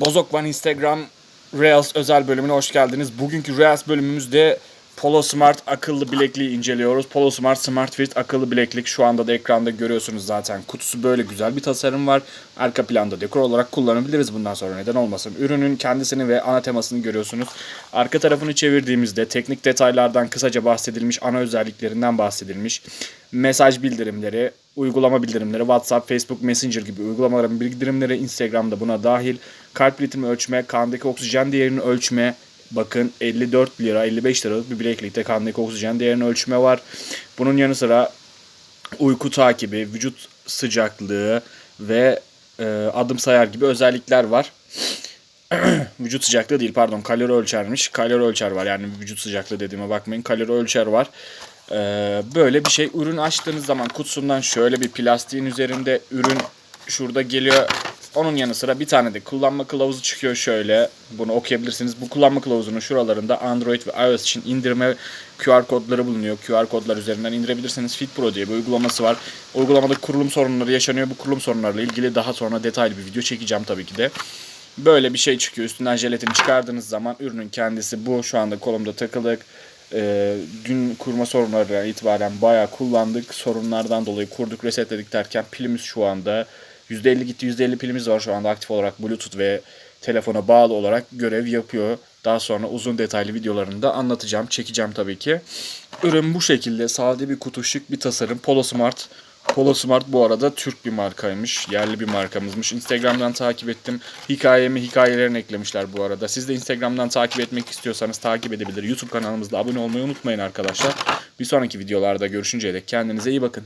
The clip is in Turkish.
Bozok Van Instagram Reels özel bölümüne hoş geldiniz. Bugünkü Reels bölümümüzde Polo Smart akıllı bilekliği inceliyoruz. Polo Smart Smart Fit akıllı bileklik şu anda da ekranda görüyorsunuz zaten. Kutusu böyle güzel bir tasarım var. Arka planda dekor olarak kullanabiliriz bundan sonra neden olmasın. Ürünün kendisini ve ana temasını görüyorsunuz. Arka tarafını çevirdiğimizde teknik detaylardan kısaca bahsedilmiş, ana özelliklerinden bahsedilmiş. Mesaj bildirimleri, uygulama bildirimleri, WhatsApp, Facebook Messenger gibi uygulamaların bildirimleri, Instagram'da buna dahil. Kalp ritmi ölçme, kandaki oksijen değerini ölçme, Bakın 54 lira 55 liralık bir bileklikte kandaki oksijen değerini ölçme var. Bunun yanı sıra uyku takibi, vücut sıcaklığı ve e, adım sayar gibi özellikler var. vücut sıcaklığı değil pardon kalori ölçermiş. Kalori ölçer var yani vücut sıcaklığı dediğime bakmayın. Kalori ölçer var. Ee, böyle bir şey. Ürün açtığınız zaman kutusundan şöyle bir plastiğin üzerinde ürün şurada geliyor. Onun yanı sıra bir tane de kullanma kılavuzu çıkıyor şöyle. Bunu okuyabilirsiniz. Bu kullanma kılavuzunun şuralarında Android ve iOS için indirme QR kodları bulunuyor. QR kodlar üzerinden indirebilirsiniz. Fit Pro diye bir uygulaması var. Uygulamada kurulum sorunları yaşanıyor. Bu kurulum sorunlarıyla ilgili daha sonra detaylı bir video çekeceğim tabii ki de. Böyle bir şey çıkıyor. Üstünden jelatini çıkardığınız zaman ürünün kendisi bu. Şu anda kolumda takılık. Ee, dün kurma sorunlarına itibaren bayağı kullandık. Sorunlardan dolayı kurduk, resetledik derken pilimiz şu anda %50 gitti, %50 pilimiz var şu anda aktif olarak Bluetooth ve telefona bağlı olarak görev yapıyor. Daha sonra uzun detaylı videolarını da anlatacağım, çekeceğim tabii ki. Ürün bu şekilde sade bir kutu, şık bir tasarım. Polo Smart. Polo Smart bu arada Türk bir markaymış. Yerli bir markamızmış. Instagram'dan takip ettim. Hikayemi hikayelerini eklemişler bu arada. Siz de Instagram'dan takip etmek istiyorsanız takip edebilir. YouTube kanalımızda abone olmayı unutmayın arkadaşlar. Bir sonraki videolarda görüşünceye dek kendinize iyi bakın.